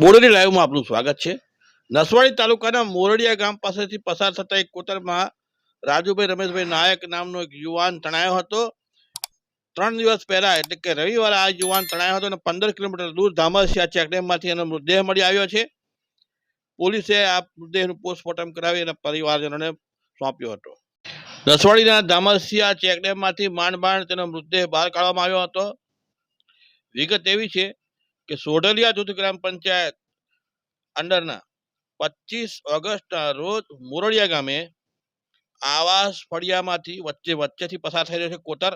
બોડેલી લાઈવમાં આપનું સ્વાગત છે. નસવાડી તાલુકાના મોરડિયા ગામ પાસેથી પસાર થતા એક કોતરમાં રાજુભાઈ રમેશભાઈ નાયક નામનો એક યુવાન તણાયો હતો. ત્રણ દિવસ પહેલા એટલે કે રવિવારે આ યુવાન તણાયો હતો અને પંદર કિલોમીટર દૂર ધામસિયા ચેકડેમમાંથી એનો મૃતદેહ મળી આવ્યો છે. પોલીસે આ મૃતદેહનું પોસ્ટમોર્ટમ કરાવી અને પરિવારજનોને સોંપ્યો હતો. નસવાડીના ધામસિયા ચેકડેમમાંથી માંડ માંડ તેનો મૃતદેહ બહાર કાઢવામાં આવ્યો હતો. વિગત એવી છે કે સોઢલિયા જૂથ ગ્રામ પંચાયત અંડરના પચીસ ઓગસ્ટના રોજ મોરડિયા ગામે આવાસ ફળિયામાંથી વચ્ચે વચ્ચેથી પસાર થઈ રહ્યો છે. કોતર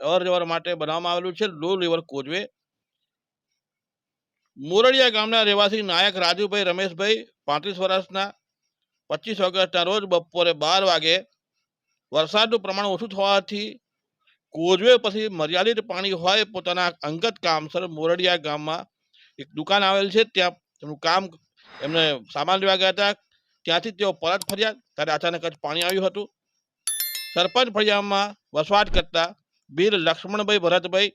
અવર જવર માટે બનાવવામાં આવેલું છે. Low level causeway. મોરડિયા ગામના રહેવાસી નાયક રાજુભાઈ રમેશભાઈ પાંત્રીસ વર્ષના પચીસ ઓગસ્ટના રોજ બપોરે બાર વાગે વરસાદનું પ્રમાણ ઓછું થવાથી કોઝવે પછી મર્યાદિત પાણી હોય પોતાના અંગત કામસર મોરડિયા ગામમાં એક દુકાન આવેલ છે, ત્યાં એમનું કામ એમને સામાન લેવા ગયા હતા. ત્યાંથી તેઓ પરત ફર્યા, ત્યારે અચાનક જ પાણી આવ્યું હતું. સરપંચ ફળિયામાં વસવાટ કરતા વીર લક્ષ્મણભાઈ ભરતભાઈ,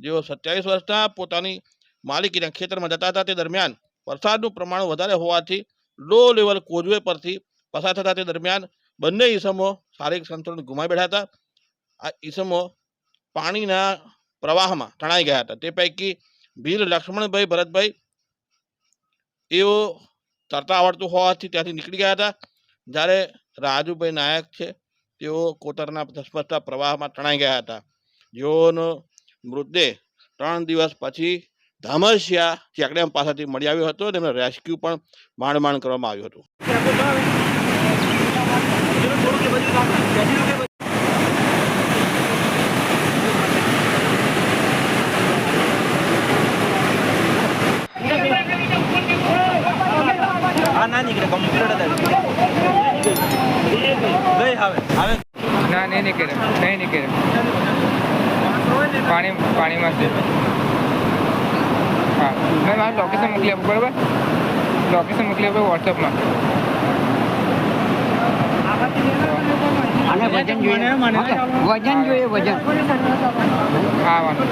જેઓ સત્યાવીસ વર્ષના પોતાની માલિકીના ખેતરમાં જતા હતા, તે દરમિયાન વરસાદનું પ્રમાણ વધારે હોવાથી લો લેવલ કોઝવે પરથી પસાર થતા તે દરમિયાન બંને ઈસમો શારીરિક સંતુલન ગુમાવી બેઠા હતા. આ ઈસમો પાણીના પ્રવાહમાં તણાઈ ગયા હતા. તે પૈકી ભીલ, લક્ષ્મણભાઈ, ભરતભાઈ એઓ તરતા આવડતું હોવાથી ત્યાંથી નીકળી ગયા હતા. જ્યારે રાજુભાઈ નાયક છે, તેઓ કોતરના ધસમસતા પ્રવાહમાં તણાઈ ગયા હતા. જેઓનો મૃતદેહ ત્રણ દિવસ પછી ધામસિયા ચેકડેમ પાસેથી મળી આવ્યો હતો અને એમનો રેસ્ક્યુ પણ માંડ માંડ કરવામાં આવ્યું હતું. ના નીકળે કમ્પ્યુટર ગઈ હવે. હવે? ના નહીં નીકળે નહીં નીકળે. પાણી પાણીમાં છે. હા. મેં મારું લોકેશન મોકલી આપું બરાબર? લોકેશન મોકલી આપો વોટ્સઅપમાં અને વજન જોઈએ. વજન જોઈએ વજન હા વાંધો